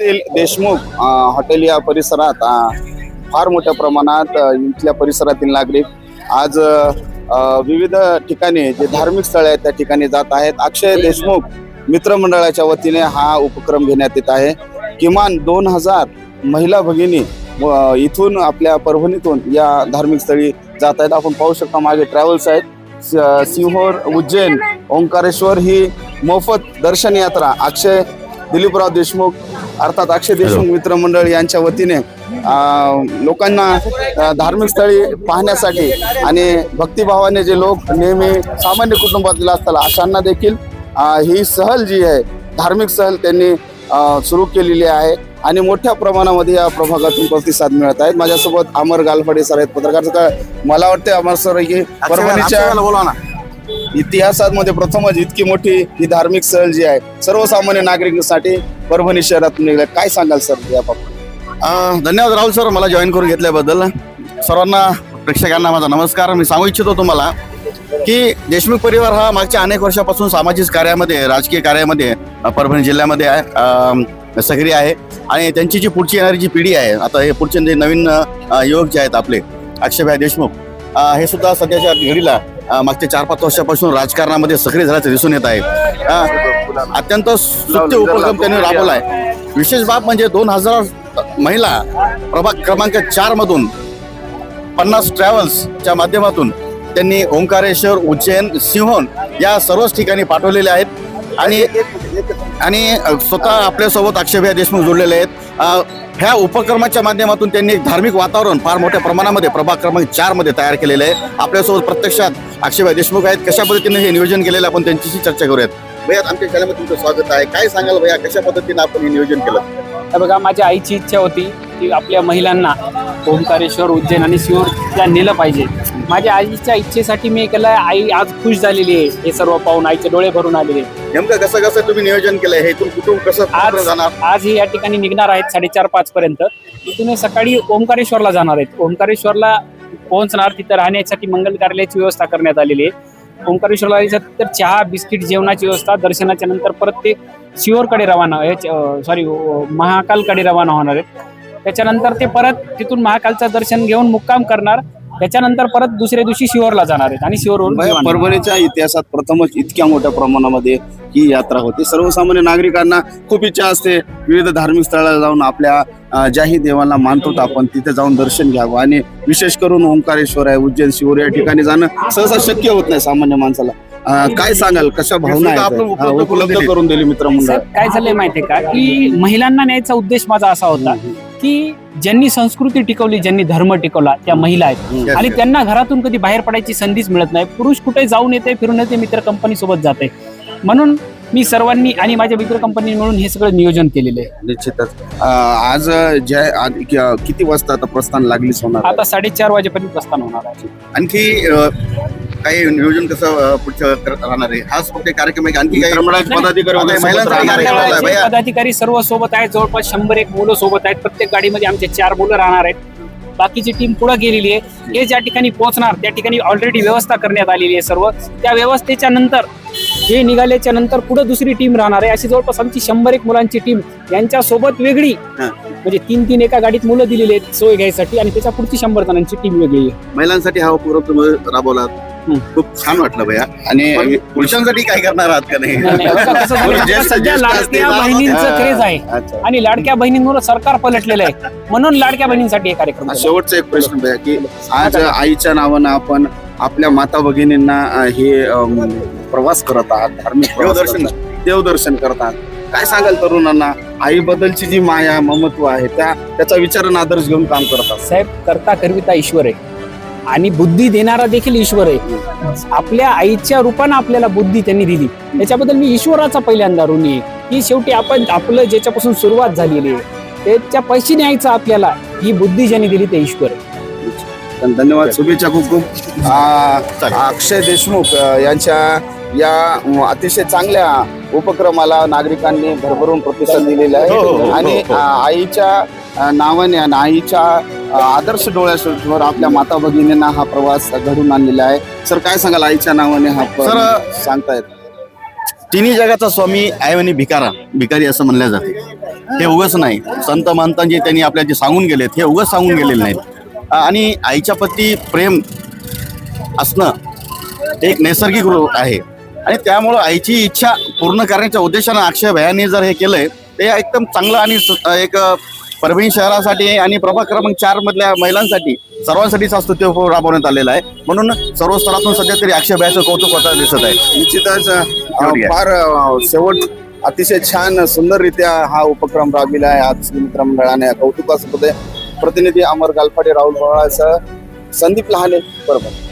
Hotel Deshmukh hotel या परिसरात फार मोठ्या प्रमाणात इथल्या परिसरातील नागरिक आज विविध ठिकाणी जे धार्मिक स्थळे आहेत त्या ठिकाणी जात आहेत. अक्षय देशमुख मित्रमंडळाच्या वतीने हा उपक्रम घेण्यात येत आहे. किमान दोन हजार महिला भगिनी इथून आपल्या परभणीतून या धार्मिक स्थळी जात आहेत. आपण पाहू शकता मागे ट्रॅव्हल्स आहेत. स- सिंहोर उज्जैन ओंकारेश्वर ही मोफत दर्शन यात्रा अक्षय दिलीपराव देशमुख अर्थात अक्षय देशमुख मित्रमंडळ यांच्या वतीने लोकांना धार्मिक स्थळी पाहण्यासाठी आणि भक्तिभावाने जे लोक नेहमी सामान्य कुटुंबातील असतात अशांना देखील ही सहल जी आहे धार्मिक सहल त्यांनी सुरू केलेली आहे आणि मोठ्या प्रमाणामध्ये या प्रभागातून प्रतिसाद मिळत आहेत माझ्यासोबत अमर गालफडे सर आहेत. पत्रकार सर मला वाटते अमर सर की परभणीच्या बोला ना. इतिहासामध्ये प्रथमच इतकी मोठी ही धार्मिक सहल जी आहे सर्वसामान्य नागरिकांसाठी परभणी शहरातून निघाल्या काय सांगाल सर या बाबतीत धन्यवाद राहुल सर मला जॉईन करून घेतल्याबद्दल. सर्वांना प्रेक्षकांना माझा नमस्कार. मी सांगू इच्छितो तुम्हाला की देशमुख परिवार हा मागच्या अनेक वर्षापासून सामाजिक कार्यामध्ये राजकीय कार्यामध्ये परभणी जिल्ह्यामध्ये आहे सक्रिय आहे. आणि त्यांची जी पुढची येणारी जी पिढी आहे आता हे पुढचे जे नवीन युवक जे आहेत आपले अक्षयभाई देशमुख हे सुद्धा सध्याच्या घडीला मागच्या चार पाच वर्षापासून राजकारणामध्ये सक्रिय झाल्याचं दिसून येत आहे. अत्यंत सुत्य उपक्रम त्यांनी राबवला आहे. विशेष बाब म्हणजे दोन हजार महिला प्रभाग क्रमांक चार मधून पन्नास ट्रॅव्हल्सच्या माध्यमातून त्यांनी ओंकारेश्वर उज्जैन सिंहोन या सर्वच ठिकाणी पाठवलेल्या आहेत. आणि आणि स्वतः आपल्यासोबत अक्षयभाई देशमुख जोडलेले आहेत. ह्या उपक्रमाच्या माध्यमातून त्यांनी एक धार्मिक वातावरण फार मोठ्या प्रमाणामध्ये प्रभाग क्रमांक चारमध्ये तयार केलेलं आहे. आपल्यासोबत प्रत्यक्षात अक्षयभाई देशमुख आहेत. कशा पद्धतीने हे नियोजन केलेलं आपण त्यांच्याशी चर्चा करूयात. भैया आमच्या चॅनलमध्ये तुमचं स्वागत आहे. काय सांगाल भैया कशा पद्धतीने आपण हे नियोजन केलं? बघा माझ्या आईची इच्छा होती. की आपल्या महिलांना ओंकारेश्वर उज्जैन आणि सिहोरला नेलं पाहिजे. माझ्या आईच्या इच्छेसाठी मी केलं आई आज खुश झालेली आहे. हे सर्व पाहून आईचे डोळे भरून आलेले. नेमकं कसं कसं तुम्ही नियोजन केलंय हे कुठून कसं आज जाणार? आज ही या ठिकाणी निघणार आहेत साडेचार पाच पर्यंत. इथून हे सकाळी ओंकारेश्वरला जाणार आहेत. ओंकारेश्वरला पोहोचणार तिथं राहण्यासाठी मंगल कार्यालयाची व्यवस्था करण्यात आलेली आहे. ओंकारेश्वरला तर चहा बिस्किट जेवणाची व्यवस्था दर्शनाच्या नंतर परत ते शिवरकडे रवाना सॉरी महाकालकडे रवाना होणार आहेत. त्याच्यानंतर ते परत तिथून महाकालचं दर्शन घेऊन मुक्काम करणार. त्याच्यानंतर परत दुसऱ्या दिवशी शिवरला जाणार आहेत आणि शिवरवरून दिवाणी. परभणीच्या इतिहासात प्रथमच इतक्या मोठ्या प्रमाणामध्ये ही यात्रा होती. सर्वसामान्य नागरिकांना खूप इच्छा असते विविध धार्मिक स्थळाला जाऊन आपल्या ज्याही देवाला मानतो आपण तिथे जाऊन दर्शन घ्यावं. आणि विशेष करून ओंकारेश्वर आहे उज्जैन शिवर या ठिकाणी जाणं सहसा शक्य होत नाही सामान्य माणसाला. काय सांगाल? कशा भावना? उपलब्ध करून दिली. साहेब, काय झालंय माहितीये का? की महिलांना न्यायचा उद्देश माझा असा होता. की ज्यांनी संस्कृती टिकवली ज्यांनी धर्म टिकवला त्या महिला आहेत. आणि. त्यांना घरातून कधी बाहेर पडायची संधीच मिळत नाही. पुरुष कुठे जाऊन येते फिरून येते मित्र कंपनी सोबत जाते म्हणून मी सर्वांनी आणि माझ्या मित्र कंपनी मिळून हे सगळं नियोजन केलेलं आहे. निश्चितच. आज ज्या किती वाजता आता प्रस्थान लागलीच होणार? आता साडेचार वाजेपर्यंत प्रस्थान होणार आहे. आणखी काही नियोजन कसं पुढचं करत राहणार आहे? हाच फक्त कार्यक्रम आहे आणखी काही पदाधिकारी वगैरे महिलांचा राहणार आहे. पदाधिकारी सर्व सोबत आहेत. जवळपास शंभर एक मुलं सोबत आहेत. प्रत्येक गाडीमध्ये आमचे चार मुलं राहणार आहेत. बाकीची टीम पुढे गेलेली आहे. हे ज्या ठिकाणी पोहोचणार त्या ठिकाणी ऑलरेडी व्यवस्था करण्यात आलेली आहे सर्व. त्या व्यवस्थेच्या नंतर हे निघाल्याच्या नंतर पुढे दुसरी टीम राहणार आहे. अशी जवळपास आमची शंभर एक मुलांची टीम यांच्या सोबत वेगळी. हा. म्हणजे तीन तीन एका गाडीत मुलं दिलेली आहेत सोय घ्यायसाठी आणि त्याच्या पुढची शंभर जणांची टीम वेगळी आहे. महिलांसाठी हा उपक्रम तुम्ही राबवला. खूप छान वाटलं भैया. आणि पुरुषांसाठी काय करणार आहात का नाही? सध्या लाडक्या बहिणींचं क्रेज आहे. आणि लाडक्या बहिणींमुळे सरकार पलटलेलं आहे. म्हणून लाडक्या बहिणींसाठी हे कार्यक्रम. शेवटचा एक प्रश्न भैया की आज आईच्या नावानं आपण आपल्या माता भगिनींना हे प्रवास करत आहात धार्मिक देवदर्शन. देवदर्शन करत आहात. काय सांगाल तरुणांना? आईबद्दलची जी माया ममत्व आहे त्या त्याचा विचार आणि आदर्श घेऊन काम करतात साहेब करता करविता ईश्वर आहे. आणि बुद्धी देणारा देखील ईश्वर आहे. आपल्या आईच्या रूपानं आपल्याला बुद्धी त्यांनी दिली. त्याच्याबद्दल मी ईश्वराचा पहिल्यांदा ऋणी आहे. की शेवटी आपण आपलं ज्याच्यापासून सुरुवात झालेली आहे त्याच्या पैशी न्यायचं आपल्याला ही बुद्धी ज्यांनी दिली ते ईश्वर आहे. तर धन्यवाद. शुभेच्छा खूप खूप. आ, अक्षय देशमुख यांच्या या अतिशय चांगल्या उपक्रमाला नागरिकांनी भरभरून प्रतिसाद दिलेला हो, हो, हो, आहे आणि हो. अ, आईच्या नावाने आणि आईच्या आदर्श डोळ्यासमोर आपल्या माता भगिनींना हा प्रवास घडून आणलेला आहे. सर काय सांगाल? आईच्या नावाने हा सर, सांगतायत तिन्ही जगाचा स्वामी आहे आणि भिकारा भिकारी असं म्हणलं जाते. हे उगच नाही. संत महंत जे त्यांनी आपल्या जे सांगून गेलेत हे उगच सांगून गेलेले नाहीत. आणि आईच्या प्रती प्रेम असणं एक नैसर्गिक रूप आहे. आणि त्यामुळं आईची इच्छा पूर्ण करण्याच्या उद्देशानं अक्षय भयांनी जर हे केलंय ते एकदम चांगलं आणि एक परभणी शहरासाठी आणि प्रभाग क्रमांक चार मधल्या महिलांसाठी सर्वांसाठीच स्तुत्य राबवण्यात आलेला आहे म्हणून सर्व स्तरातून सध्या तरी अक्षय भयाचं कौतुक होता दिसत आहे निश्चितच. फार शेवट अतिशय छान सुंदररित्या हा उपक्रम राबविला आहे आज मित्र मंडळाने कौतुकास्पद. प्रतिनिधी अमर गालफाटे राहुल बळासह संदीप लहाने बरोबर